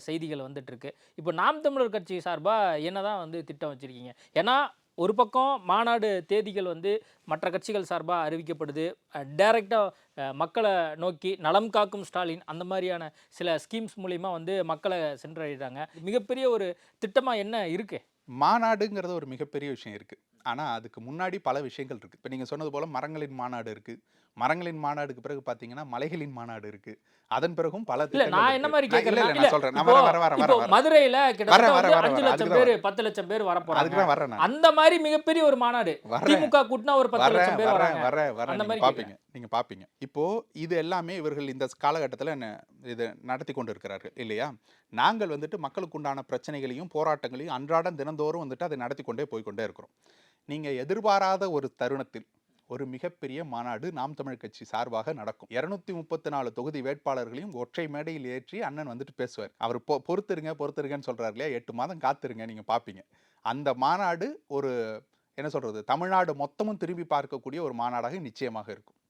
செய்திகள் வந்துட்டுருக்கு. இப்போ நாம் தமிழர் கட்சி சார்பாக என்ன தான் வந்து திட்டம் வச்சுருக்கீங்க? ஏன்னா ஒரு பக்கம் மாநாடு தேதிகள் வந்து மற்ற கட்சிகள் சார்பாக அறிவிக்கப்படுது. டைரெக்டாக மக்களை நோக்கி நலம் காக்கும் ஸ்டாலின் அந்த மாதிரியான சில ஸ்கீம்ஸ் மூலிமா வந்து மக்களை சென்றடைகிறாங்க. மிகப்பெரிய ஒரு திட்டமாக என்ன இருக்குது மாநாடுங்கிறது ஒரு மிகப்பெரிய விஷயம் இருக்குது ஆனால் அதுக்கு முன்னாடி பல விஷயங்கள் இருக்குது இப்போ நீங்கள் சொன்னது போல் மரங்களின் மாநாடு இருக்குது மரங்களின் மாநாடுக்கு பிறகு பாத்தீங்கன்னா மலைகளின் மாநாடு இருக்கு. அதன் பிறகும் பல நான். என்ன மாதிரி கேட்கறேன் வர வர வர வர மதுரையில கிட்டத்தட்ட வர, வர, அஞ்சு வர, லட்சம் பேர் பத்து லட்சம் பேர் வர அதுக்கு போறாங்க. அந்த மாதிரி மிகப்பெரிய ஒரு மாநாடு. திமுக கூட்டினா ஒரு பத்து லட்சம் பேர் வராங்க. நீங்க மாதிரி பாப்பீங்க நீங்க பாப்பீங்க. இப்போ இது எல்லாமே இவர்கள் இந்த காலகட்டத்தில் என்ன இது நடத்தி கொண்டு இருக்கிறார்கள் இல்லையா? நாங்கள் வந்துட்டு மக்களுக்கு உண்டான பிரச்சனைகளையும் போராட்டங்களையும் அன்றாடம் தினந்தோறும் வந்துட்டு அதை நடத்தி கொண்டே போய் கொண்டே இருக்கிறோம். நீங்க எதிர்பாராத ஒரு தருணத்தில் ஒரு மிகப்பெரிய மாநாடு நாம் தமிழ் கட்சி சார்பாக நடக்கும். இருநூத்தி முப்பத்தி நாலு தொகுதி வேட்பாளர்களையும் ஒற்றை மேடையில் ஏற்றி அண்ணன் வந்துட்டு பேசுவார். அவர் பொ பொறுத்துருங்க பொறுத்துருங்கன்னு சொல்றாரு இல்லையா? எட்டு மாதம் காத்துருங்க நீங்க பாப்பீங்க. அந்த மாநாடு ஒரு என்ன சொல்றது தமிழ்நாடு மொத்தமும் திரும்பி பார்க்கக்கூடிய ஒரு மாநாடாக நிச்சயமாக இருக்கும்.